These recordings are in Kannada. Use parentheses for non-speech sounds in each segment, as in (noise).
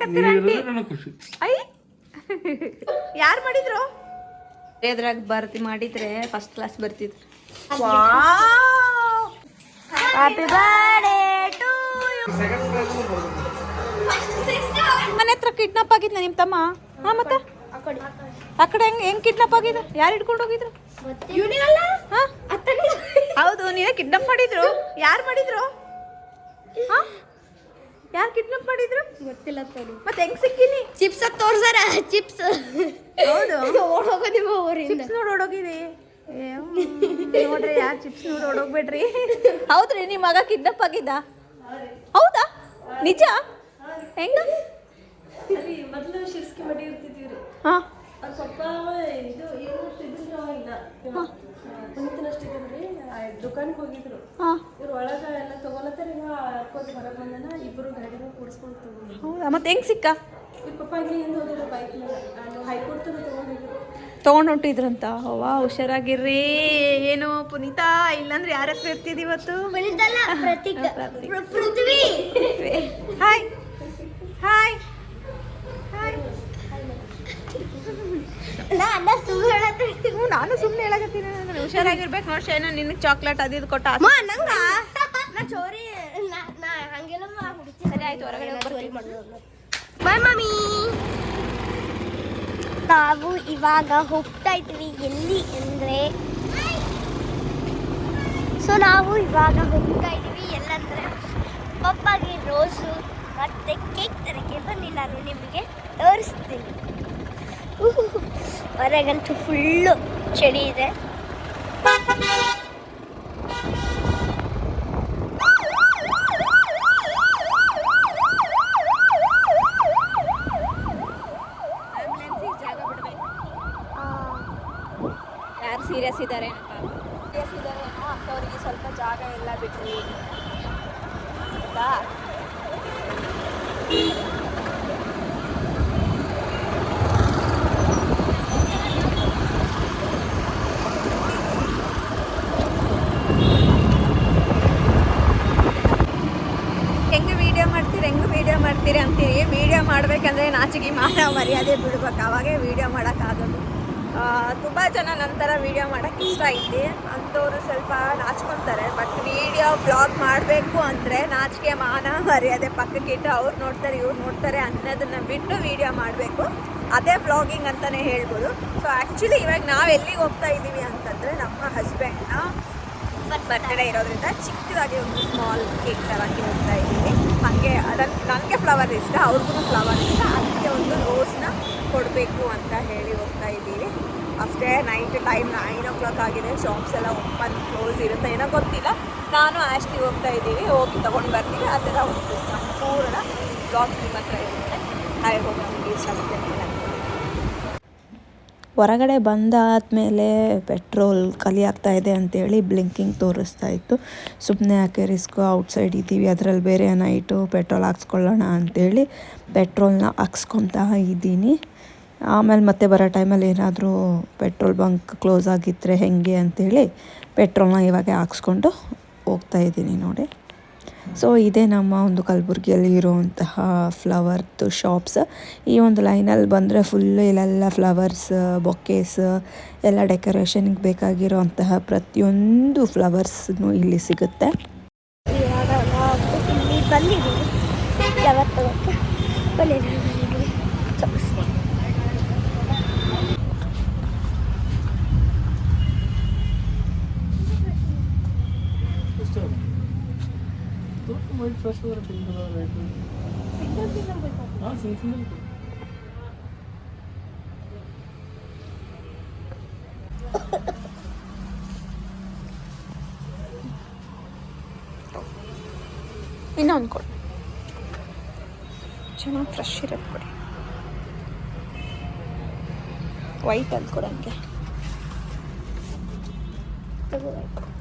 ಮಾಡಕತ್ತೀರ ಆಂಟಿ? ಖುಷಿ. ಐ. ಯಾರು ಮಾಡಿದ್ರು? ಎದ್ರಾಗ ಬರ್ತಿ ಮಾಡಿದ್ರೆ ಫಸ್ಟ್ ಕ್ಲಾಸ್ ಬರ್ತಿದ್ರು. ಹ್ಯಾಪಿ ಬರ್ಡೇ ಟು ಮನೆ ಹತ್ರ ಕಿಡ್ನಾಪ್ ಆಗಿದ್ನ ನಿಮ್ಮ ತಮ್ಮ? ಹಾ ಮತ್ತೆ? ಆ ಕಡೆ ಹೆಂಗ್ ಹೆಂಗ್ ಕಿಡ್ನಾಪ್ ಆಗಿದ ಯಾರು ಹಿಡ್ಕೊಂಡು ಹೋಗಿದ್ರು? ಹಾ? ಹೌದು ನೀವೇ ಕಿಡ್ನಾಪ್ ಮಾಡಿದ್ರು? ಯಾರು ಮಾಡಿದ್ರು? ಯಾರು ಕಿಡ್ನಾಪ್ ಮಾಡಿದ್ರು? ಗೊತ್ತಿಲ್ಲ ತೋರಿ ಮತ್ತೆ ಹೆಂಗ್ ಸಿಕ್ಕಿನಿ? ಚಿಪ್ಸ್ ತೋರ್ಸಾರ? ಚಿಪ್ಸ್ ಹೌದು. ಓಡೋಗೋದಿವ ಚಿಪ್ಸ್ ನೋಡಿ ಓಡೋಗಿರಿ. ನೋಡ್ರಿ ಯಾರು ಚಿಪ್ಸ್ ನೋಡಿ ಓಡೋಗ್ಬೇಡ್ರಿ. ಹೌದ್ರಿ ನಿಮ್ಮ ಮಗ ಕಿಡ್ನಾಪ್ ಆಗಿದ್ದ? ಹೌದಾ? ನಿಜ? ಹೆಂಗ? ಮೊದಲು ಶಿರ್ಸ್ಕಿ ಮಡಿ ಇರ್ತಿದ್ದೀವಿ ಹಾ. ಅವ್ರ ಪಪ್ಪ ಇದು ಇವ್ರಷ್ಟು ಇದ್ದಿದ್ರು ಅವಾಗಿಲ್ಲ ಪುನೀತನಷ್ಟು ಇದ್ರಿ ದುಕಾನ್ಗೆ ಹೋಗಿದ್ರು ಹಾ. ಇವ್ರು ಒಳಗ ಎಲ್ಲ ತಗೊಳತ್ತಾರ ಇವ ಹರ್ಕೋದು ಹೊರಗೆ ಬಂದನ ಇಬ್ಬರು ಗಾಡಿನ ಕೂಡಿಸ್ಕೊಂಡು ತಗೊಂಡ್ರು ಹೌದಾ? ಮತ್ತೆ ಹೆಂಗ್ ಸಿಕ್ಕ? ಇವ್ರ ಪಪ್ಪ ಇಲ್ಲಿ ಹಿಂದೆ ಹೋದ್ರು ಬೈಕ್ ಮೇಲೆ ನಾನು ಹೈಕೋರ್ಟ್ ತನಕ ತಗೊಂಡಿದ್ರು ತೊಗೊಂಡು ಹೊಂಟಿದ್ರಂತ? ವಾ ಹುಷಾರಾಗಿರ್ರಿ. ಏನು ಪುನೀತಾ? ಇಲ್ಲಾಂದ್ರೆ ಯಾರ ಹತ್ರ ಇರ್ತಿದ್ ಇವತ್ತು? ಹಾಯ್. ಹಾಯ್ ನಾ ಅಣ್ಣ ಸುಳ್ಳು ಹೇಳತ್ತೀನಿ ಹ್ಞೂ ನಾನು ಸುಮ್ಮನೆ ಹೇಳಕತ್ತೀನಿ ಅಂದ್ರೆ ಹುಷಾರಾಗಿರ್ಬೇಕು. ನೋಡಿ ಶೈನ ನಿನಗೆ ಚಾಕ್ಲೇಟ್ ಅದು ಇದು ಕೊಟ್ಟ ನಂಗ? ಚೋರಿ ಹಂಗೆಲ್ಲ ಸರಿ ಆಯ್ತು ಹೊರಗಡೆ ಬಾಯ್ ಮಮ್ಮಿ ನಾವು ಇವಾಗ ಹೋಗ್ತಾ ಇದ್ವಿ. ಎಲ್ಲಿ ಅಂದರೆ? ಸೊ ನಾವು ಇವಾಗ ಹೋಗ್ತಾ ಇದ್ವಿ. ಎಲ್ಲಂದ್ರೆ ಪಪ್ಪಾಗೆ ರೋಸು ಮತ್ತೆ ಕೇಕ್ ತರಕ್ಕೆ ಬನ್ನಿ ನಾನು ನಿಮಗೆ ತೋರಿಸ್ತೀನಿ. (laughs) ಹೊರಗಂತೂ ಫುಲ್ಲು ಚಳಿ ಇದೆ. ಯಾರು ಸೀರಿಯಸ್ ಇದ್ದಾರೆ ಸೀರಿಯಸ್ ಇದ್ದಾರೆ ಅವರಿಗೆ ಸ್ವಲ್ಪ ಜಾಗ ಎಲ್ಲ ಬಿಟ್ರಿ ಆಯ್ತಾ ಹೆಂಗೆ ವಿಡಿಯೋ ಮಾಡ್ತೀರಿ ಹೆಂಗೆ ವಿಡಿಯೋ ಮಾಡ್ತೀರಿ ಅಂತೀರಿ ವಿಡಿಯೋ ಮಾಡಬೇಕಂದ್ರೆ ನಾಚಿಗೆ ಮಾನ ಮರ್ಯಾದೆ ಬಿಡ್ಬೇಕು. ಅವಾಗೇ ವೀಡಿಯೋ ಮಾಡೋಕ್ಕಾಗೋದು ತುಂಬ ಜನ ನಂತರ ವೀಡಿಯೋ ಮಾಡೋಕ್ಕೆ ಇಷ್ಟ ಐತಿ ಅಂಥವ್ರು ಸ್ವಲ್ಪ ನಾಚ್ಕೊತಾರೆ. ಬಟ್ ವೀಡಿಯೋ ಬ್ಲಾಗ್ ಮಾಡಬೇಕು ಅಂದರೆ ನಾಚಿಕೆ ಮಾನ, ಮರ್ಯಾದೆ ಪಕ್ಕಕ್ಕಿಟ್ಟು ಅವ್ರು ನೋಡ್ತಾರೆ, ಇವ್ರು ನೋಡ್ತಾರೆ ಅನ್ನೋದನ್ನು ಬಿಟ್ಟು ವೀಡಿಯೋ ಮಾಡಬೇಕು. ಅದೇ ಬ್ಲಾಗಿಂಗ್ ಅಂತಲೇ ಹೇಳ್ಬೋದು. ಸೊ ಆ್ಯಕ್ಚುಲಿ ಇವಾಗ ನಾವು ಎಲ್ಲಿಗೆ ಹೋಗ್ತಾ ಇದ್ದೀವಿ ಅಂತಂದರೆ ನಮ್ಮ ಹಸ್ಬೆಂಡ್ನ ಬರ್ತ್ಡೇ ಇರೋದ್ರಿಂದ ಚಿಕ್ಕದಾಗಿ ಒಂದು ಸ್ಮಾಲ್ ಕೇಕ್ ತರಕ್ಕೆ ಹೋಗ್ತಾ ಇದ್ದೀವಿ ಹಾಗೆ ಅದನ್ನು ನನಗೆ ಫ್ಲವರ್ ಇಷ್ಟ, ಅವ್ರಿಗೂ ಫ್ಲವರ್ ಇಷ್ಟ ಅದಕ್ಕೆ ಒಂದು ರೋಸ್ನ ಕೊಡಬೇಕು ಅಂತ ಹೇಳಿ ಹೋಗ್ತಾ ಇದ್ದೀವಿ. ಅಷ್ಟೇ night time nine o'clock ಆಗಿದೆ ಶಾಪ್ಸ್ ಎಲ್ಲ ಓಪನ್ ಕ್ಲೋಸ್ ಇರುತ್ತೆ, ಏನೋ ಗೊತ್ತಿಲ್ಲ. ನಾನು ಆಸ್ಟಿ ಹೋಗ್ತಾ ಇದ್ದೀವಿ, ಹೋಗಿ ತೊಗೊಂಡು ಬರ್ತೀವಿ ಅದೆಲ್ಲ ಒಂದು ಸಂಪೂರ್ಣ ಬ್ಲಾಗ್ ನಿಮ್ಮ ಹತ್ರ ಇರುತ್ತೆ. ಐ ಹೋಗಿ ನಮಗೆ ಇಷ್ಟ. ಹೊರಗಡೆ ಬಂದಾದಮೇಲೆ ಪೆಟ್ರೋಲ್ ಖಾಲಿ ಇದೆ ಅಂತೇಳಿ ಬ್ಲಿಂಕಿಂಗ್ ತೋರಿಸ್ತಾ ಇತ್ತು. ಸುಮ್ಮನೆ ಯಾಕೆ ರಿಸ್ಕು? ಔಟ್ಸೈಡ್ ಇದ್ದೀವಿ, ಅದರಲ್ಲಿ ಬೇರೆ ನೈಟು ಪೆಟ್ರೋಲ್ ಹಾಕ್ಸ್ಕೊಳ್ಳೋಣ ಅಂತೇಳಿ ಪೆಟ್ರೋಲ್ನ ಹಾಕ್ಸ್ಕೊತಾ ಇದ್ದೀನಿ. ಆಮೇಲೆ ಮತ್ತೆ ಬರೋ ಟೈಮಲ್ಲಿ ಏನಾದರೂ ಪೆಟ್ರೋಲ್ ಬಂಕ್ ಕ್ಲೋಸ್ ಆಗಿದ್ದರೆ ಹೆಂಗೆ ಅಂತೇಳಿ ಪೆಟ್ರೋಲ್ನ ಇವಾಗ ಹಾಕ್ಸ್ಕೊಂಡು ಹೋಗ್ತಾ ಇದ್ದೀನಿ ನೋಡಿ. ಸೊ ಇದೇ ನಮ್ಮ ಒಂದು ಕಲಬುರಗಿಯಲ್ಲಿ ಇರುವಂತಹ ಫ್ಲವರ್ದು ಶಾಪ್ಸ್ ಈ ಒಂದು ಲೈನಲ್ಲಿ ಬಂದರೆ ಫುಲ್ಲು ಇಲ್ಲೆಲ್ಲ ಫ್ಲವರ್ಸ್ ಬೊಕ್ಕೇಸ್ ಎಲ್ಲ ಡೆಕೋರೇಷನ್ಗೆ ಬೇಕಾಗಿರೋಂತಹ ಪ್ರತಿಯೊಂದು ಫ್ಲವರ್ಸ್ನು ಇಲ್ಲಿ ಸಿಗುತ್ತೆ. ಫ್ಲವರ್ ತಗೋಕ್ಕೆ ಬನ್ನಿ ನಾನು ನಿಮಗೆ ತೋರಿಸ್ತೀನಿ ಎಷ್ಟು ವೈಟ್ ಫ್ರೆಶ್ ಬರೋ ಪಿಂಕ್ ಕಲರ್ ರೆಡ್ ಹಾಂ ಸಿಂಗ್ ಸಿಂಗಲ್ ಇನ್ನೊಂದು ಕೊಡಿ ಚೆನ್ನಾಗಿ ಫ್ರೆಶ್ ಇರೋದು ಕೊಡಿ ವೈಟ್ ಅದು ಕೊಡೋಂಗೆ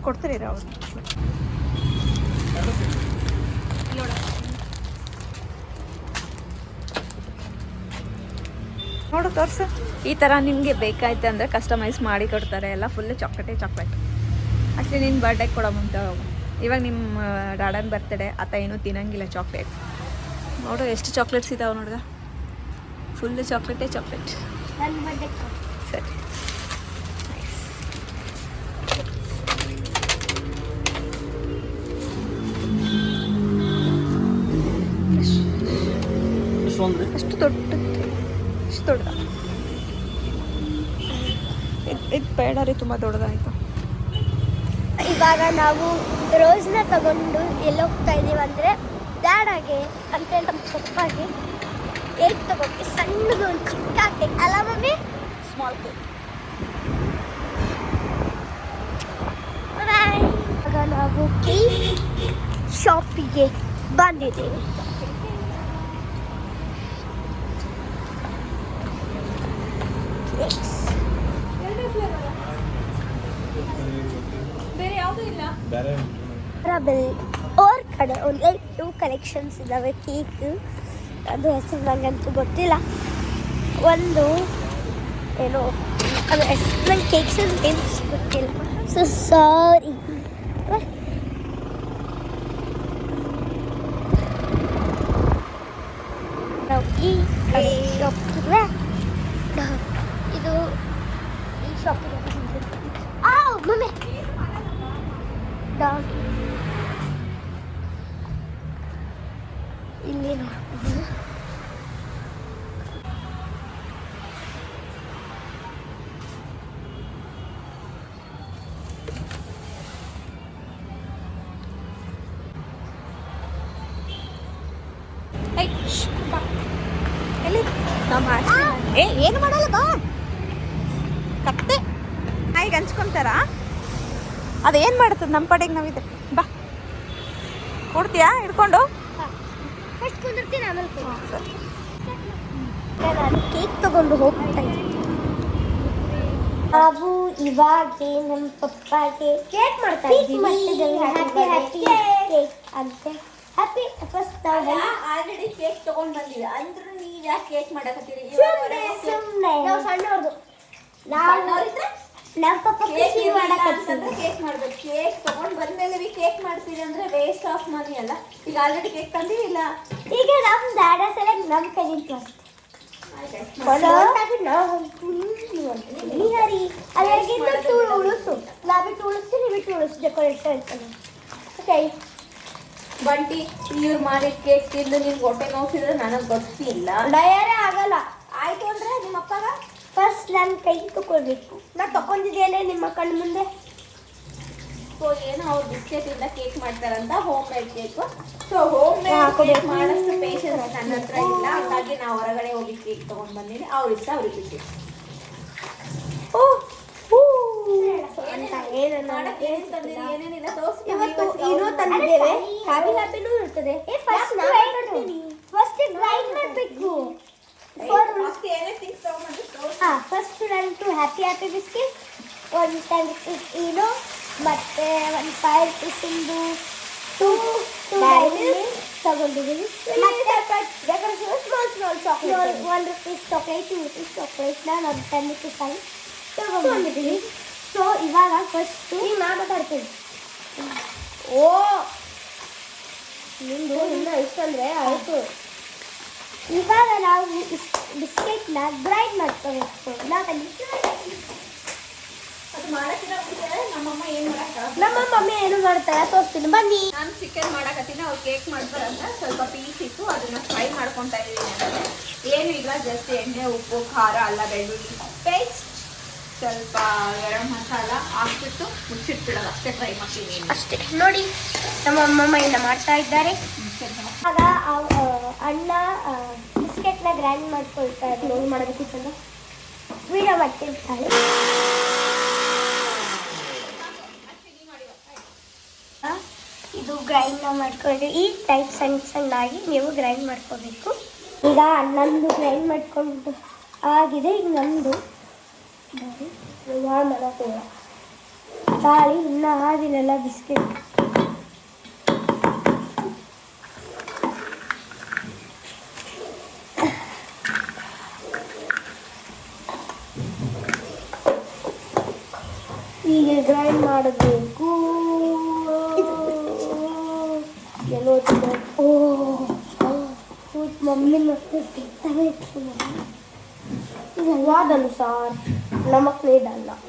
ಕೊಡ್ತೀರಿ ಅವ್ರು ನೋಡು, ತೋರ್ಸು. ಈ ಥರ ನಿಮಗೆ ಬೇಕಾಯ್ತು ಅಂದರೆ ಕಸ್ಟಮೈಸ್ ಮಾಡಿ ಕೊಡ್ತಾರೆ. ಎಲ್ಲ ಫುಲ್ಲು ಚಾಕ್ಲೇಟೇ ಚಾಕ್ಲೇಟ್ ಅಷ್ಟೇ ನಿನ್ನ ಬರ್ಡೇಗೆ ಕೊಡೋ ಮುಂತ ಇವಾಗ ನಿಮ್ಮ ಡಾಡನ್ ಬರ್ತಡೆ ಆತ ಏನೂ ತಿನ್ನಂಗಿಲ್ಲ ಚಾಕ್ಲೇಟ್ ನೋಡು, ಎಷ್ಟು ಚಾಕ್ಲೇಟ್ಸ್ ಇದಾವೆ ನೋಡ್ಗ. ಫುಲ್ ಚಾಕ್ಲೇಟೇ ಚಾಕ್ಲೇಟ್ ಸರಿ. ಅಷ್ಟು ದೊಡ್ಡ ದೊಡ್ಡ. ಇದು ಬೇಡ ರೀ ತುಂಬ ದೊಡ್ಡದಾಯಿತು. ಇವಾಗ ನಾವು ರೋಸ್ನ ತಗೊಂಡು ಎಲ್ಲಿ ಹೋಗ್ತಾ ಇದೀವಿ ಅಂದರೆ ಬ್ಯಾಡಾಗೆ ಅಂತ ನಮ್ಮ ಪಪ್ಪಾಗೆ ಕೇಕ್ ತಗೊಂಡು ಸಣ್ಣದು ಒಂದು ಚಿಕ್ಕ ಕೇಕ್ ಅಲ್ಲ ಮಮ್ಮಿ? ಸ್ಮಾಲ್ ಕೇಕ್ ಇವಾಗ ನಾವು ಕೇಕ್ ಶಾಪಿಗೆ ಬಂದಿದ್ದೇವೆ Cakes. ಬೇರೆ ಯಾವುದೂ ಇಲ್ಲ ರಬಲ್ ಅವ್ರ ಕಡೆ ಒಂದು ಟು ಕಲೆಕ್ಷನ್ಸ್ ಇದ್ದಾವೆ ಕೇಕ್ ಅದು ಹೆಸರು ನನಗಂತೂ ಗೊತ್ತಿಲ್ಲ. ಒಂದು ಏನೋ, ಅದು ನಂಗೆ ಕೇಕ್ಸ್ ನೇಮ್ಸ್ ಗೊತ್ತಿಲ್ಲ. ಸೊ ಸಾರಿ ಹಂಚ್ಕೊಂತಾರ? ಅದೇನು ಮಾಡ್ತದೆ ನಮ್ಮ ಪಡೆಗೆ ನಾವಿದೆ ಬಾ. ಕೊಡ್ತೀಯಾ? ಹಿಡ್ಕೊಂಡು? ಕೇಕ್ ತಗೊಂಡು ಹೋಗ್ತಾ ನಾವು ಇವಾಗ ನಮ್ಮ ಪಪ್ಪಾಗೆ ಕೇಕ್ ಮಾಡ್ತಾ ಇದ್ದೀವಿ. Happy happy cake. ಅಂತ. ಹ್ಯಾಪಿ ಫಸ್ಟ್ ನಾವು ಆಲ್ರೆಡಿ ಕೇಕ್ ತಗೊಂಡ್ ಬಂದಿದೆ. ಅಂದ್ರೂ ನೀವು ಯಾಕೆ ಕೇಕ್ ಮಾಡಕತ್ತೀರಿ? ಸುಮ್ಮನೆ ನಾವು ಸಣ್ಣವ್ರದು. ನಾವು ನಮ್ಮ ಪಪ್ಪ ಕೇಕ್ ಖುಷಿ ಮಾಡಕತ್ತೀವಿ ಕೇಕ್ ಮಾಡ್ಬೇಕು. ಕೇಕ್ ತಗೊಂಡ್ ಬಂದ್ಮೇಲೆ ಬಿ ಕೇಕ್ ಮಾಡ್ತೀರಿ ಅಂದ್ರೆ ವೇಸ್ಟ್ ಆಫ್ ಮನಿ ಅಲ್ಲ. ಈಗ ಆಲ್ರೆಡಿ ಕೇಕ್ ತಂದಿ ಇಲ್ಲ? ಈಗ ನಮ್ಮ ದಾಡ ಸಲ ನಮ್ಮ ಕೈಯಿಂದ ಅದಕ್ಕಿಂತ ಟೂಳು ಉಳಿಸು. ನಾವು ಬಿಟ್ಟು ಉಳಿಸ್ತೀವಿ ನೀವು ಬಿಟ್ಟು ಉಳಿಸು ಡೆಕೋರೇಷನ್ ಓಕೆ ಬಂಟಿ ಇವ್ರು ಮಾಡಿದ ಕೇಕ್ ತಿಂದು ನಿಮ್ಗೆ ಹೊಟ್ಟೆ ನೋವಿದ್ರೆ ನನಗೆ ಗೊತ್ತಿಲ್ಲ. ಡಯರೇ ಆಗಲ್ಲ. ಆಯ್ತು ಅಂದ್ರೆ ನಿಮ್ಮ ಅಪ್ಪಗ? ಫಸ್ಟ್ ನನ್ನ ಕೈ ತಗೊಳ್ಬೇಕು ನಾ ತಗೊಂಡಿದ್ದೇನೆ ನಿಮ್ಮ ಕಣ್ಣು ಮುಂದೆ? ಸೊ ಏನೋ ಅವ್ರು ಬಿಸ್ಕೆಟ್ ಇಂದ ಕೇಕ್ ಮಾಡ್ತಾರಂತ homemade cake so homemade cake. ಮಾಡಷ್ಟು patience ನನ್ನ ಹತ್ರ ಇಲ್ಲ. ಹಾಗಾಗಿ ನಾವು ಹೊರಗಡೆ ಹೋಗಿ ಕೇಕ್ ತಗೊಂಡ್ ಬಂದೀನಿ. ಅವ್ರ ಇಷ್ಟ ಅವ್ರಿಗೆ ಬಿಟ್ಟು ಏನೇನಿಲ್ಲ. ಇವತ್ತು ಏನೋ ತಂದಿದ್ದೇವೆ. ಹ್ಯಾಪಿ ಹ್ಯಾಪಿನೂ ಇರ್ತದೆ ಫಸ್ಟ್ ಫಸ್ಟ್ ಗ್ರೈಂಡ್ ಮಾಡಬೇಕು ಫಸ್ಟ್ ಏನೇ ಥಿಂಗ್ಸ್ ತಗೊಂಡ್ಬಂದು ತೋರ್ಸಿ ಹಾಂ ಫಸ್ಟ್ ನಂಟು ಹ್ಯಾಪಿ ಹ್ಯಾಪಿ ಬಿಸ್ಕೆಟ್ ಒಂದು ಟೆನ್ ರುಪೀಸ್ ಏನು ಮತ್ತೆ ಒಂದು ಫೈವ್ ರುಪೀಸಿಂದು ಟೂ ಟೂ ತಗೊಂಡಿದ್ದೀವಿ small small chocolate one rupees chocolate two rupees ಚಾಕ್ಲೇಟ್ನ ಒಂದು ಟೆನ್ ರುಪೀಸ್ ಆಗಿ ತಗೊಂಡಿದ್ದೀವಿ ಸೊ ಇವಾಗ ಫಸ್ಟು ಈಗ ನಾ ಮಾತಾಡ್ತೀನಿ. ಓ! ನಿಂದು ಇನ್ನೂ ಇಷ್ಟಂದ್ರೆ ಆಯಿತು. ಇವಾಗ ನಾವು ಬಿಸ್ಕೆಟ್ನ ಗ್ರೈಂಡ್ ಮಾಡ್ಕೋಬೇಕು. ನಾವಲ್ಲಿ ಅದು ಮಾಡಕ್ಕಿಂತ ಮುಂಚೆ ನಮ್ಮಮ್ಮ ಏನ್ ಮಾಡಕ್ಕ ನಮ್ಮ ಮಮ್ಮಿ ಏನು ಮಾಡ್ತಾರೆ? ತೋರಿಸ್ತೀನಿ. ಬನ್ನಿ. ನಾನು ಚಿಕನ್ ಮಾಡಕತ್ತೀನಿ. ಅವ್ರು ಕೇಕ್ ಮಾಡ್ತಾರಂತ ಸ್ವಲ್ಪ ಪೀಸ್ ಇತ್ತು ಅದನ್ನ ಫ್ರೈ ಮಾಡ್ಕೊತಾ ಇದ್ದೀನಿ ಏನು ಇಲ್ಲ ಜಸ್ಟ್ ಎಣ್ಣೆ ಉಪ್ಪು ಖಾರ ಅಲ್ಲ ಬೆಳ್ಳುಳ್ಳಿ. ಪೇಸ್ಟ್ ಸ್ವಲ್ಪ ಗರಂ ಮಸಾಲ ಹಾಕ್ಬಿಟ್ಟು ಮುಚ್ಚಿಟ್ಬಿಡೋದು. ಅಷ್ಟೇ ಫ್ರೈ ಮಾಡ್ತೀನಿ. ಅಷ್ಟೇ. ನೋಡಿ ನಮ್ಮ ಅಮ್ಮ ಇನ್ನ ಮಾಡ್ತಾ ಇದ್ದಾರೆ. ಆಗ ಅಣ್ಣ ಬಿಸ್ಕೆಟ್ನ ಗ್ರೈಂಡ್ ಮಾಡ್ಕೊಳ್ತಾರೆ ನೋಡಿ ಮಾಡೋದಕ್ಕೆ ಚಂದ ವಿಡಿಯೋ ಮಾಡ್ತಿರ್ತಾಳೆ. ಇದು ಗ್ರೈಂಡ್ ಮಾಡ್ಕೊಂಡು, ಈ ಟೈಪ್ ಸಣ್ಣ ಆಗಿ ನೀವು ಗ್ರೈಂಡ್ ಮಾಡ್ಕೋಬೇಕು. ಈಗ ಅಣ್ಣಂದು ಗ್ರೈಂಡ್ ಮಾಡ್ಕೊಂಡು ಆಗಿದೆ, ಈಗ ನಮ್ಮದು ತಾಳಿ ಇನ್ನೂ ಆಗಿಲ್ಲ ಬಿಸ್ಕೆಟ್. ಹೀಗೆ ಗ್ರೈಂಡ್ ಮಾಡಬೇಕು અનુસાર નમકની દાળના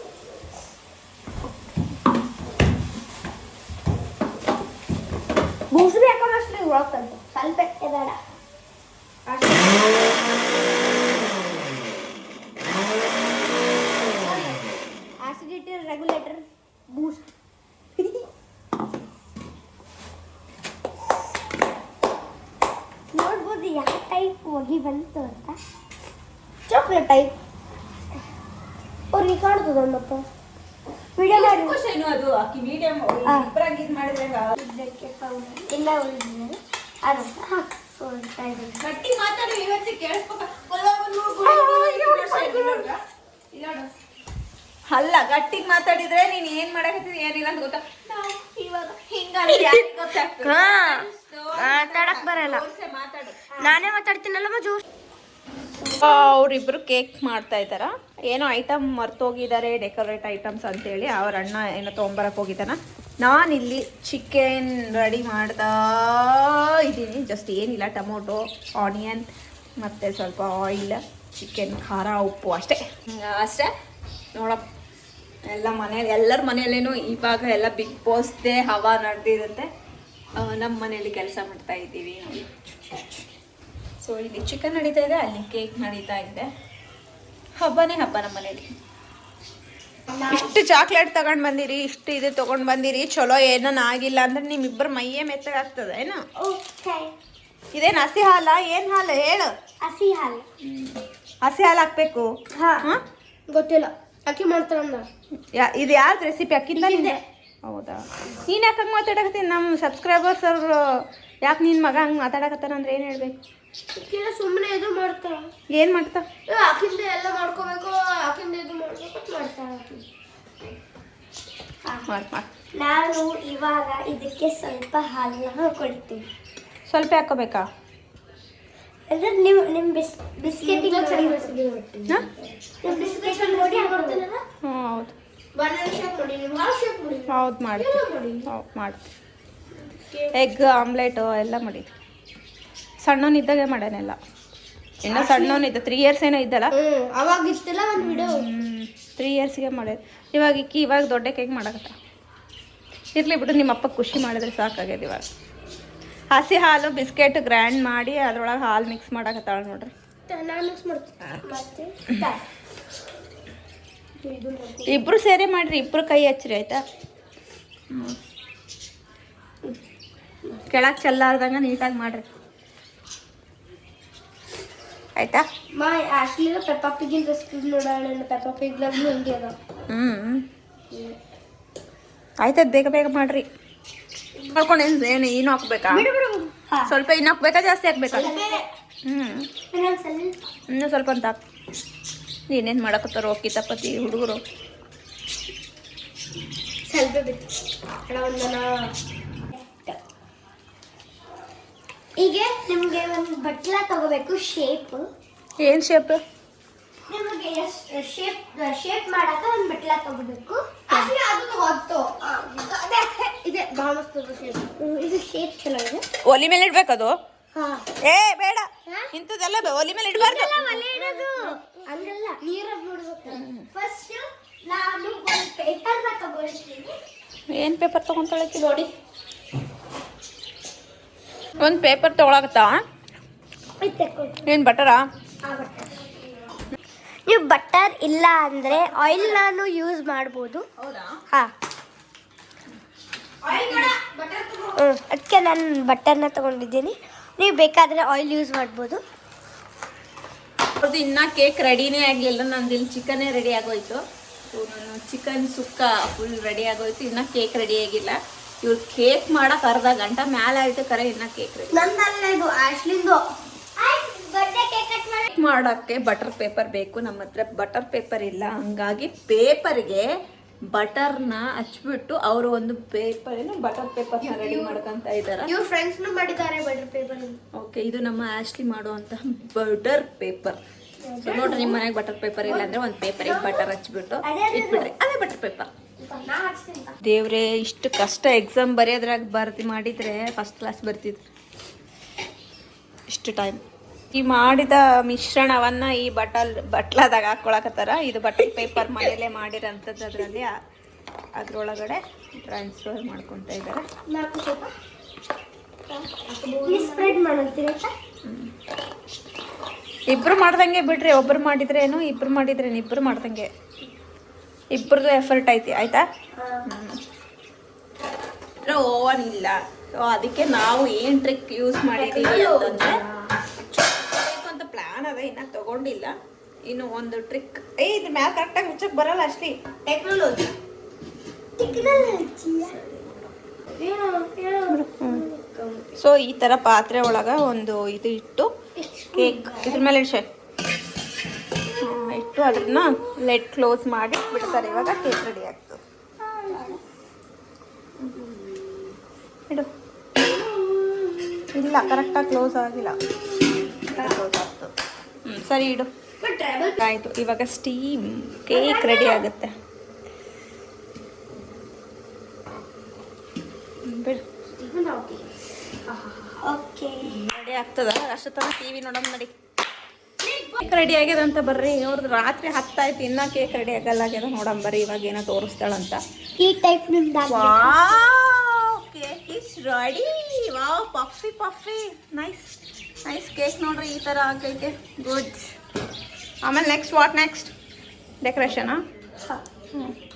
ಮಾತಾಡಿದ್ರೆ ನೀನ್ ಏನ್ ಮಾಡಕತ್ತಿದ್ ಏನಿಲ್ಲ ಅಂತ ಗೊತ್ತಾ? ನಾವು ಇವಾಗ ಹಿಂಗ ಗೊತ್ತಾಗ್ತದೆ? ಮಾತಾಡಕ್ ಬರಲ್ಲ. ಮಾತಾಡು. ನಾನೇ ಮಾತಾಡ್ತೀನಲ್ಲ ಜ್ಯೂಸ್ ಅವರಿಬ್ರು ಕೇಕ್ ಮಾಡ್ತಾ ಇದ್ದಾರ? ಏನೋ ಐಟಮ್ ಮರ್ತೋಗಿದ್ದಾರೆ ಡೆಕೋರೇಟ್ ಐಟಮ್ಸ್ ಅಂತೇಳಿ. ಅವ್ರ ಅಣ್ಣ ಏನೋ ತೊಗೊಂಬರಕ್ಕೆ ಹೋಗಿದ್ದಾನ. ನಾನಿಲ್ಲಿ ಚಿಕನ್ ರೆಡಿ ಮಾಡ್ತಾ ಇದ್ದೀನಿ. ಜಸ್ಟ್ ಏನಿಲ್ಲ ಟೊಮೊಟೊ ಆನಿಯನ್ ಮತ್ತು ಸ್ವಲ್ಪ ಆಯಿಲ್ ಚಿಕನ್ ಖಾರ ಉಪ್ಪು ಅಷ್ಟೇ. ಅಷ್ಟೇ? ನೋಡಪ್ಪ. ಎಲ್ಲ ಮನೇಲಿ ಎಲ್ಲರ ಮನೆಯಲ್ಲೇನು ಇವಾಗ ಎಲ್ಲ ಬಿಗ್ ಬಾಸ್ದೇ ಹವಾ ನಡೆದಿರುತ್ತೆ. ನಮ್ಮ ಮನೇಲಿ ಕೆಲಸ ಮಾಡ್ತಾ ಇದ್ದೀವಿ. ಸೊ ಇಲ್ಲಿ ಚಿಕನ್ ನಡೀತಾ ಇದೆ ಅಲ್ಲಿ ಕೇಕ್ ನಡೀತಾ ಇದೆ. ಹಬ್ಬನೇ ಹಬ್ಬ ನಮ್ಮ ಮನೇಲಿ ಇಷ್ಟು ಚಾಕ್ಲೇಟ್ ತಗೊಂಡ್ ಬಂದಿರಿ ಇಷ್ಟು ಇದು ತಗೊಂಡ್ ಬಂದಿರಿ ಚಲೋ ಏನನ ಆಗಿಲ್ಲ ಅಂದ್ರೆ ನಿಮ್ಮಿಬ್ಬರ ಮೈಯೇ ಮೆತ್ತಗಾಗ್ತದ ಏನು? ಇದೇನ್ ಹಸಿ ಹಾಲ ಏನ್ ಹಾಲು ಹೇಳು? ಹಸಿ ಹಾಲು. ಹಸಿ ಹಾಲು ಹಾಕ್ಬೇಕು? ಗೊತ್ತಿಲ್ಲ. ಅಕ್ಕಿ ಮಾಡ್ತಾರಂದ ಯಾ- ಇದು ಯಾವ್ದು ರೆಸಿಪಿ ಅಕ್ಕಿಂದ ನಿಂದೆ? ಹೌದಾ? ನೀನು ಯಾಕೆ ಹಂಗೆ ಮಾತಾಡಕತ್ತೀನಿ ನಮ್ಮ ಸಬ್ಸ್ಕ್ರೈಬರ್ಸ್ ಅವ್ರು ಯಾಕೆ ನಿನ್ನ ಮಗ ಹಂಗೆ ಮಾತಾಡಕತ್ತಾರ ಅಂದ್ರೆ ಏನು ಹೇಳ್ಬೇಕು? ಸುಮ್ಮನೆ ಇದು ಮಾಡ್ತಾರ ಏನು ಮಾಡ್ತಾ? ಅಕ್ಕಿಂದ ಎಲ್ಲ ಮಾಡ್ಕೋಬೇಕು ಅಕ್ಕಿಂದ ಇದು ಮಾಡ್ಬೇಕು ಮಾಡ್ತಾರ ನಾನು ಇವಾಗ ಇದಕ್ಕೆ ಸ್ವಲ್ಪ ಹಾಲನ್ನ ಹಾಕೊಳ್ತೀನಿ ಸ್ವಲ್ಪ ಹಾಕೋಬೇಕಾ? ಅಂದ್ರೆ ನೀವು ನಿಮ್ಮ ಬಿಸ್ ಬಿಸ್ಕೆಟ್ ಹಾಂ ನಿಮ್ಮ ಬಿಸ್ಕೆಟ್ ನೋಡಿ ಹಾಕೊಡ್ತೀನಲ್ಲ ಹ್ಞೂ ಹೌದು ಬನಾನ ಶೇಪ್ ನೋಡಿ ನೀವು ಹಾಲು ಶೇಪ್ ನೋಡಿ ಹೌದು ಮಾಡ್ತೀವಿ ಹೌದು ಮಾಡ್ತೀವಿ ಎಗ್ ಆಮ್ಲೆಟು ಎಲ್ಲ ಮಾಡಿ. ಸಣ್ಣವನಿದ್ದಾಗೆ ಮಾಡೋಣೆಲ್ಲ ಇನ್ನೂ ಸಣ್ಣವನಿದ್ದ ತ್ರೀ ಇಯರ್ಸ್ ಏನೋ ಇದ್ದಲ್ಲ? ಅವಾಗ ಇಷ್ಟೆಲ್ಲ ಒಂದು ವಿಡಿಯೋ ತ್ರೀ ಇಯರ್ಸ್ಗೆ ಮಾಡೋದು ಇವಾಗ ಇಕ್ಕಿ ಇವಾಗ ದೊಡ್ಡ ಕೇಕ್ ಮಾಡಕತ್ತ. ಇರಲಿ ಬಿಡು ನಿಮ್ಮ ಅಪ್ಪ ಖುಷಿ ಮಾಡಿದ್ರೆ ಸಾಕಾಗ್ಯದ ಇವಾಗ. ಹಸಿ ಹಾಲು ಬಿಸ್ಕೆಟ್ ಗ್ರ್ಯಾಂಡ್ ಮಾಡಿ ಅದ್ರೊಳಗೆ ಹಾಲು ಮಿಕ್ಸ್ ಮಾಡಕತ್ತಾಳ ನೋಡ್ರಿ. ನಾನು ಮಿಕ್ಸ್ ಮಾಡ್ತೀನಿ. ಇಬ್ರು ಸೇರಿ ಮಾಡ್ರಿ ಇಬ್ರು ಕೈ ಹಚ್ಚ್ರಿ ಆಯ್ತಾ? ಕೆಳಗೆ ಚೆಲ್ಲಾರ್ದಂಗ ನೀಟಾಗಿ ಮಾಡ್ರಿ. ಆಯ್ತಾ? ಮಾ ಆಕ್ಚುಲಿ ಪೆಪ್ಪ ಪಿಗಿನ ರೆಸಿಪಿ ನೋಡೋಣ ಪೆಪ್ಪ ಪಿಗ್ಲಾಗ್ಲೂ ಹಿಂಗೆ ಅದ ಹ್ಞೂ ಆಯ್ತದ ಬೇಗ ಬೇಗ ಮಾಡ್ರಿ. ಮಾಡ್ಕೊಂಡು ಏನು ಏನು ಏನು ಹಾಕ್ಬೇಕಾ? ಸ್ವಲ್ಪ ಇನ್ನು ಹಾಕ್ಬೇಕಾ ಜಾಸ್ತಿ ಹಾಕ್ಬೇಕಾ? ಹ್ಞೂ ಇನ್ನೂ ಸ್ವಲ್ಪ ಅಂತ ಹಾಕ್ ಏನೇನು ಮಾಡಕತ್ತಾರೋ ಕಿತಾಪತಿ ಹುಡುಗರು? ಈಗ ನಿಮಗೆ ಒಂದು ಬಟ್ಲ ತಗೋಬೇಕು ಶೇಪ್ ಏನು ಶೇಪ್ ನಿಮಗೆ ಶೇಪ್ ಶೇಪ್ ಮಾಡಕ ಒಂದು ಬಟ್ಲ ತಗೋಬೇಕು. ಇದೆ ಶೇಪ್ ಚಲೋ ಇದೆ. ಒಲಿ ಮೇಲೆ ಇಡ್ಬೇಕದು ಹಾ. ಏ ಬೇಡ. ಇಂಥದ್ದೆಲ್ಲ ಒಲಿ ಮೇಲೆ ಇಡಬಾರ್ದು ಹಂಗಲ್ಲ ನೀರಲ್ಲಿ ನೋಡ್ಬೇಕು. ಫಸ್ಟ್ ನಾನು ಒಂದು ಪೇಪರ್ನ ತಗೊಳ್ತೀನಿ ಏನು ಪೇಪರ್ ತೊಗೊಂತಾಳಕ್ಕೆ ನೋಡಿ. ಒಂದು ಪೇಪರ್ ತಗೊಳಕತ್ತಾ ಏನು ಬಟರಾ ನೀವು ಬಟರ್ ಇಲ್ಲ ಅಂದರೆ ಆಯಿಲ್ ನಾನು ಯೂಸ್ ಮಾಡ್ಬೋದು. ಹಾಂ. ಅದಕ್ಕೆ ನಾನು ಬಟರ್ನ ತಗೊಂಡಿದ್ದೀನಿ. ನೀವು ಬೇಕಾದರೆ ಆಯಿಲ್ ಯೂಸ್ ಮಾಡ್ಬೋದು. ಅವ್ರದ್ದು ಇನ್ನೂ ಕೇಕ್ ರೆಡಿನೇ ಆಗಲಿಲ್ಲ. ನಂದು ಇಲ್ಲಿ ಚಿಕನ್ನೇ ರೆಡಿ ಆಗೋಯ್ತು. ನಾನು ಚಿಕನ್ ಸುಕ್ಕ ಫುಲ್ ರೆಡಿ ಆಗೋಯ್ತು. ಇನ್ನೂ ಕೇಕ್ ರೆಡಿ ಆಗಿಲ್ಲ. ಇವ್ರು ಕೇಕ್ ಮಾಡಕ್ಕೆ ಅರ್ಧ ಗಂಟೆ ಮೇಲೆ ಆಯ್ತು ಕರೆ ಇನ್ನೂ ಕೇಕ್ ರೆಡಿ ಮಾಡೋಕ್ಕೆ ಬಟರ್ ಪೇಪರ್ ಬೇಕು. ನಮ್ಮ ಹತ್ರ ಬಟರ್ ಪೇಪರ್ ಇಲ್ಲ. ಹಂಗಾಗಿ ಪೇಪರ್ಗೆ ಬಟರ್ನ ಹಚ್ಬಿಟ್ಟು ಅವರು ಒಂದು ಪೇಪರ್ ಏನು ಬಟರ್ ಪೇಪರ್ ರೆಡಿ ಮಾಡ್ಕೊಂತ ಇದ್ದಾರೆ ಇವ್ರ ಫ್ರೆಂಡ್ಸ್ನು ಮಾಡಿದ್ದಾರೆ ಬಟರ್ ಪೇಪರ್ ಓಕೆ ಇದು ನಮ್ಮ ಆಶ್ಲಿ ಮಾಡುವಂತಹ ಬಟರ್ ಪೇಪರ್ ಸೊ ನೋಡ್ರಿ ನಿಮ್ಮ ಮನೆಗೆ ಬಟರ್ ಪೇಪರ್ ಇಲ್ಲ ಅಂದ್ರೆ ಒಂದು ಪೇಪರಿಗೆ ಬಟರ್ ಹಚ್ಬಿಟ್ಟು ಇಟ್ಬಿಡ್ರಿ. ಅದೇ ಬಟರ್ ಪೇಪರ್ ದೇವ್ರೆ ಇಷ್ಟು ಕಷ್ಟ ಎಕ್ಸಾಮ್ ಬರೆಯೋದ್ರಾಗ ಬರ್ದು ಮಾಡಿದ್ರೆ ಫಸ್ಟ್ ಕ್ಲಾಸ್ ಬರ್ತಿದ್ರು ಇಷ್ಟು ಟೈಮ್ ಈ ಮಾಡಿದ ಮಿಶ್ರಣವನ್ನ ಈ ಬಟಲ್ ಬಟ್ಲದಾಗ ಹಾಕೊಳಕತ್ತಾರ. ಇದು ಬಟಲ್ ಪೇಪರ್ ಮನೇಲೆ ಮಾಡಿರೋಂಥದ್ದು ಅದರಲ್ಲಿ ಅದ್ರೊಳಗಡೆ ಟ್ರಾನ್ಸ್ಫರ್ ಮಾಡ್ಕೊತಾ ಇದ್ದಾರೆ ನಾಲ್ಕು ಸ್ವಲ್ಪ ಇಲ್ಲಿ ಸ್ಪ್ರೆಡ್ ಮಾಡಂತೀರ ಇಬ್ರು ಮಾಡ್ದಂಗೆ ಬಿಡ್ರಿ. ಒಬ್ರು ಮಾಡಿದ್ರೆ ಏನು ಇಬ್ರು ಮಾಡಿದ್ರೆ ಇಬ್ರು ಮಾಡ್ದಂಗೆ. ಇಬ್ರದ್ದು ಎಫರ್ಟ್ ಐತಿ ಆಯ್ತಾ? ಓವನ್ ಇಲ್ಲ ಸೊ ಅದಕ್ಕೆ ನಾವು ಏನು ಟ್ರಿಕ್ ಯೂಸ್ ಮಾಡಿದ್ದೀವಿ ಅಂತಂದ್ರೆ ಪ್ಲಾನ್ ಇನ್ನ ತಗೊಂಡಿಲ್ಲ. ಇನ್ನು ಒಂದು ಟ್ರಿಕ್ ಏ ಇದ್ರ ಮ್ಯಾಲ ಕರೆಕ್ಟಾಗಿ ಮುಚ್ಚಕ್ ಬರಲ್ಲ ಅಷ್ಟೇ ಟೆಕ್ನಾಲಜಿ ಸೊ ಈ ಥರ ಪಾತ್ರೆ ಒಳಗೆ ಒಂದು ಇದು ಇಟ್ಟು ಕೇಕ್ ಇದ್ರ ಮೇಲೆ ಶೇ ಇಟ್ಟು ಅದನ್ನ ಲೆಟ್ ಕ್ಲೋಸ್ ಮಾಡಿ ಬಿಡ್ತಾರೆ. ಇವಾಗ ಕೇಕ್ ರೆಡಿ ಆಗ್ತದೆ ಇಡು. ಇಲ್ಲ ಕರೆಕ್ಟಾಗಿ ಕ್ಲೋಸ್ ಆಗಿಲ್ಲ. ಕ್ಲೋಸ್ ಹ್ಞೂ ಸರಿ ಇಡು. ಆಯಿತು ಇವಾಗ ಸ್ಟೀಮ್ ಕೇಕ್ ರೆಡಿ ಆಗುತ್ತೆ. ರೆಡಿ ಆಗ್ತದ ಅಷ್ಟು ತನಕ ಟಿ ವಿ ನೋಡೋಣ ನಡಿ. ಕೇಕ್ ರೆಡಿ ಆಗ್ಯದ ಅಂತ ಬರ್ರಿ. ಅವ್ರದ್ದು ರಾತ್ರಿ ಹತ್ತಾಯ್ತು ಇನ್ನ ಕೇಕ್ ರೆಡಿ ಆಗಲ್ಲ ಆಗ್ಯದ. ನೋಡೋಣ ಬರ್ರಿ ಇವಾಗ ಏನೋ ತೋರಿಸ್ತಾಳಂತ. ಈ type cake is ready wow puffy puffy nice nice cake ನೋಡ್ರಿ ಈ ಥರ ಆಗೈತೆ ಗುಡ್ ಆಮೇಲೆ ನೆಕ್ಸ್ಟ್ ವಾಟ್ ನೆಕ್ಸ್ಟ್ ಡೆಕೋರೇಷನಾ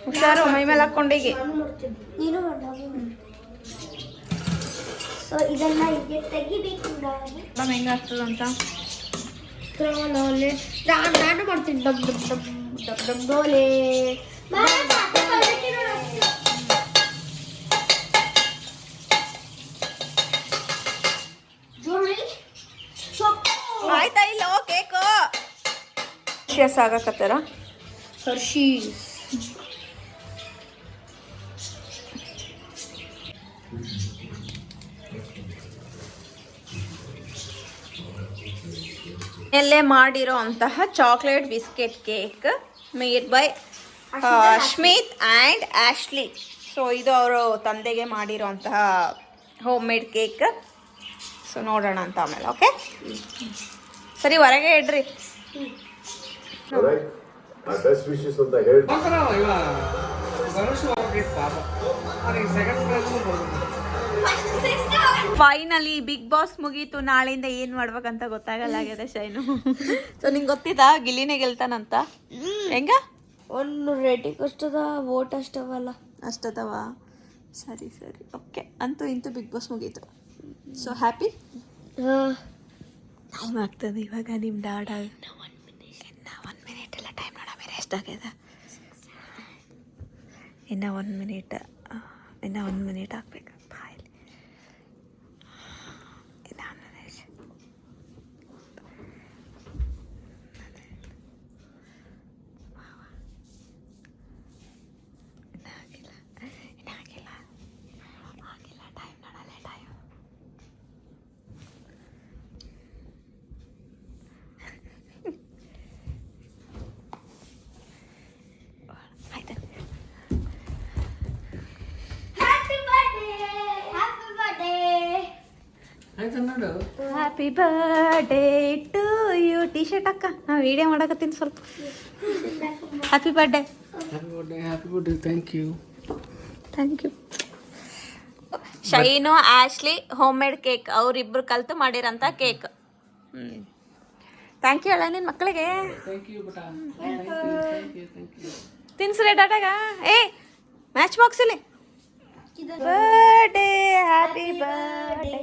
ಹುಷಾರು ಮೈ ಮೇಲೆ ಮಾಡು ಸೊ ಇದೆಲ್ಲ ಹೀಗೆ ತೆಗಿಬೇಕು ನಾವು ಹೆಂಗಾಗ್ತದಂತ ನಾನು ಮಾಡ್ತೀನಿ ಡಬ್ ಡಬ್ ಡಬ್ ಡಬ್ ಡಬ್ ಡೋಲೆ ಆಯ್ತಾ ಇಲ್ಲ ಕೇಕು ಶಿಯಸ್ ಆಗಕತ್ತಾರ? ಹರ್ಷೀಸ್. ಎಲ್ಲೇ ಮಾಡಿರೋ ಅಂತಹ chocolate biscuit cake made by Ashmit and Ashley. So ಇದು ಅವರು ತಂದೆಗೆ ಮಾಡಿರೋ ಅಂತಹ ಹೋಮ್ ಮೇಡ್ ಕೇಕ್. ಸೊ ನೋಡೋಣ ಅಂತ ಆಮೇಲೆ ಓಕೆ? ಸರಿ ಹೊರಗೆ ಇಡ್ರಿ. ಬೆಸ್ಟ್ ವಿಶಸ್ ಅಂತ ಹೇಳಿ ಫೈನಲಿ ಬಿಗ್ ಬಾಸ್ ಮುಗೀತು. ನಾಳೆಯಿಂದ ಏನ್ ಮಾಡ್ಬೇಕಂತ ಗೊತ್ತಾಗಲ್ಲ ಆಗ್ಯದ ಶೈನು. ಸೊ ನಿಂಗೆ ಗೊತ್ತಿತ್ತಾ? ಗಿಲ್ಲಿನೇ ಗೆಲ್ತಾನಂತ? ಹೆಂಗ? ಒಂದು ರೇಟಿಂಗ್ ಅಷ್ಟದ ವೋಟ್ ಅಷ್ಟವಲ್ಲ. ಅಷ್ಟದವ? ಸರಿ ಸರಿ. ಓಕೆ ಅಂತೂ ಇಂತೂ ಬಿಗ್ ಬಾಸ್ ಮುಗೀತು. ಸೊ ಹ್ಯಾಪಿ ಟೈಮ್ ಆಗ್ತದೆ ಇವಾಗ ನಿಮ್ಮ ಡಾಡ ಒಂದು ಮಿನಿಟ್ ಇನ್ನು ಒಂದು ಮಿನಿಟ್ ಎಲ್ಲ ಎಷ್ಟಾಗ್ಯದ ಇನ್ನು ಒಂದು ಮಿನಿಟ್ ಇನ್ನು ಒಂದು ಮಿನಿಟ್ ಆಗ್ಬೇಕು ಬಾಯಲ್ಲಿ ಇನ್ನು ಒಂದು ಮಿನಿಟ್ ಇನ್ನು ಆಗಿಲ್ಲ ಇನ್ನು ಆಗಿಲ್ಲ ಆಗಿಲ್ಲ ಟೈಮ್ ನೋಡಲ್ಲ ಟೈಮ್ ಆಯ್ತು happy birthday happy birthday happy birthday to you T-shirt ಅಕ್ಕ. ನಾ ವಿಡಿಯೋ ಮಾಡಕತ್ತೀನಿ ಸ್ವಲ್ಪ. Happy birthday happy birthday happy birthday, thank you. Thank you Shainu Ashley homemade cake ಅವರಿಬ್ರು ಕಲ್ತು ಮಾಡಿರೋಂಥ ಕೇಕ್ ಹ್ಞೂ ಥ್ಯಾಂಕ್ ಯು ಹೇಳ ನಿನ್ನ ಮಕ್ಕಳಿಗೆ Thank you, Bata. Thank you, thank you, thank you. ತಿನ್ಸ್ರೆ ಡಾಟಾಗ ಏ ಮ್ಯಾಚ್ ಬಾಕ್ಸ್ ಇಲ್ಲಿ birthday happy birthday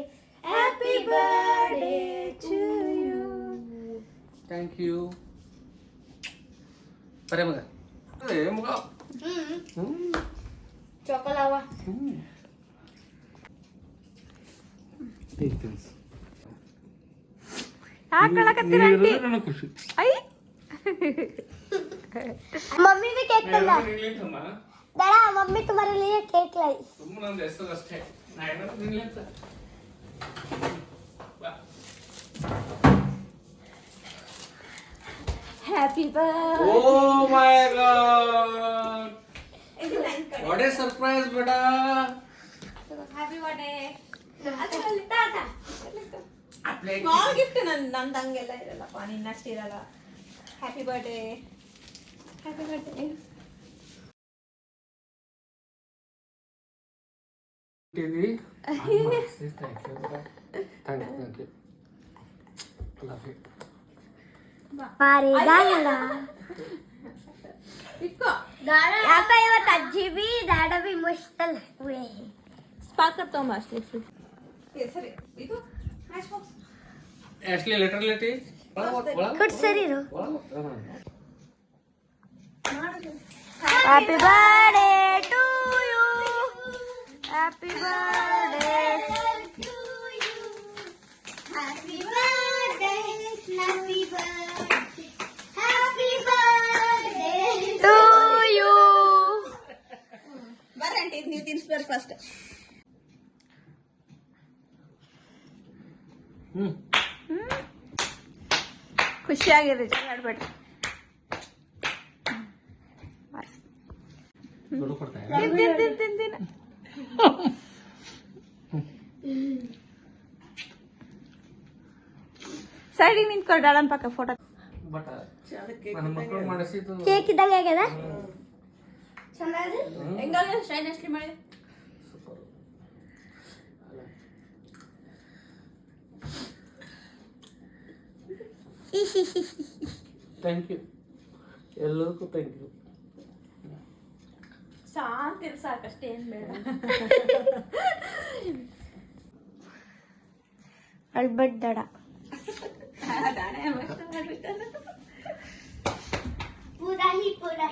Happy birthday to you Thank you. ಬರೇ ಮಗ ಏ ಮಗ ಚೊಕೊಲಾವ ಹಾಕೊಳಕತ್ತೀರ ಆಂಟಿ ನನಗೆ ಖುಷಿ ಐ मम्मी भी केक तंदा दादा मम्मी तुम्हारे लिए केक लाई ಸುಮ್ಮನೆ ಒಂದು ಹೆಸರು ಅಷ್ಟೇ ನಾ ಏನಾದ್ರು ತಿನ್ಲಿ ಅಂತ ಬಾ. Happy birthday Oh my god! What a surprise, beta! Happy birthday small gift ನನ್ ನಂದು ಹಂಗೆಲ್ಲ ಇರಲ್ಲಪ್ಪ ನಿನ್ನಷ್ಟು ಇರಲ್ಲ happy birthday happy birthday TV. Thank you. Thank you. Thank you. Love you. ಪಾರಿ ದಾಡ ಇಟ್ಕೋ ಯಾಕ ಇವತ್ತು ಅಜ್ಜಿ ಬಿ ದಾಡ ಬಿ ಮುಷ್ಟಲ್ ಹುವೆ ಸ್ಪಾರ್ಕರ್ ತೊಗೊಂಬ ಅಷ್ಟೇ ಸರಿ ಇದು matchbox Ashley, letter lady. ಕೊಡ್ ಸರಿ ಇರು Uh-huh. Happy birthday to you happy birthday happy birthday happy birthday happy birthday to you ಬರ್ರಂಟಿ ಇದು ನೀವು ತಿನ್ಸ್ಬೇಕು ಫಸ್ಟ್. ಖುಷಿಯಾಗಿರಿ ಜಗಳ ಆಡ್ಬೇಡ್ರಿ ದುಡ್ಡು ಕೊಡ್ತಾ ತಿನ್ ತಿನ್ ತಿನ್ ತಿನ್ ತಿನ್. ಸೈಡಿಗೆ ನಿಂತ್ಕೊಂಡು ಡಾಳನ್ ಪಕ್ಕ ಫೋಟೋ ಬಟ್ ನನ್ನ ಮಕ್ಕಳು ಮಾಡಿಸಿದ್ದು ಕೇಕ್ ಇದ್ದಂಗೆ ಆಗ್ಯದ? ಥ್ಯಾಂಕ್ ಯು ಎಲ್ಲರಿಗೂ ಥ್ಯಾಂಕ್ ಯು ಶಾಂತಿ ಸಾಕಷ್ಟೇ ಏನ್ ಬೇಡ. ಅಳ್ಬಟ್ ದಡ. ಪೂರಾ ಪೂರಾ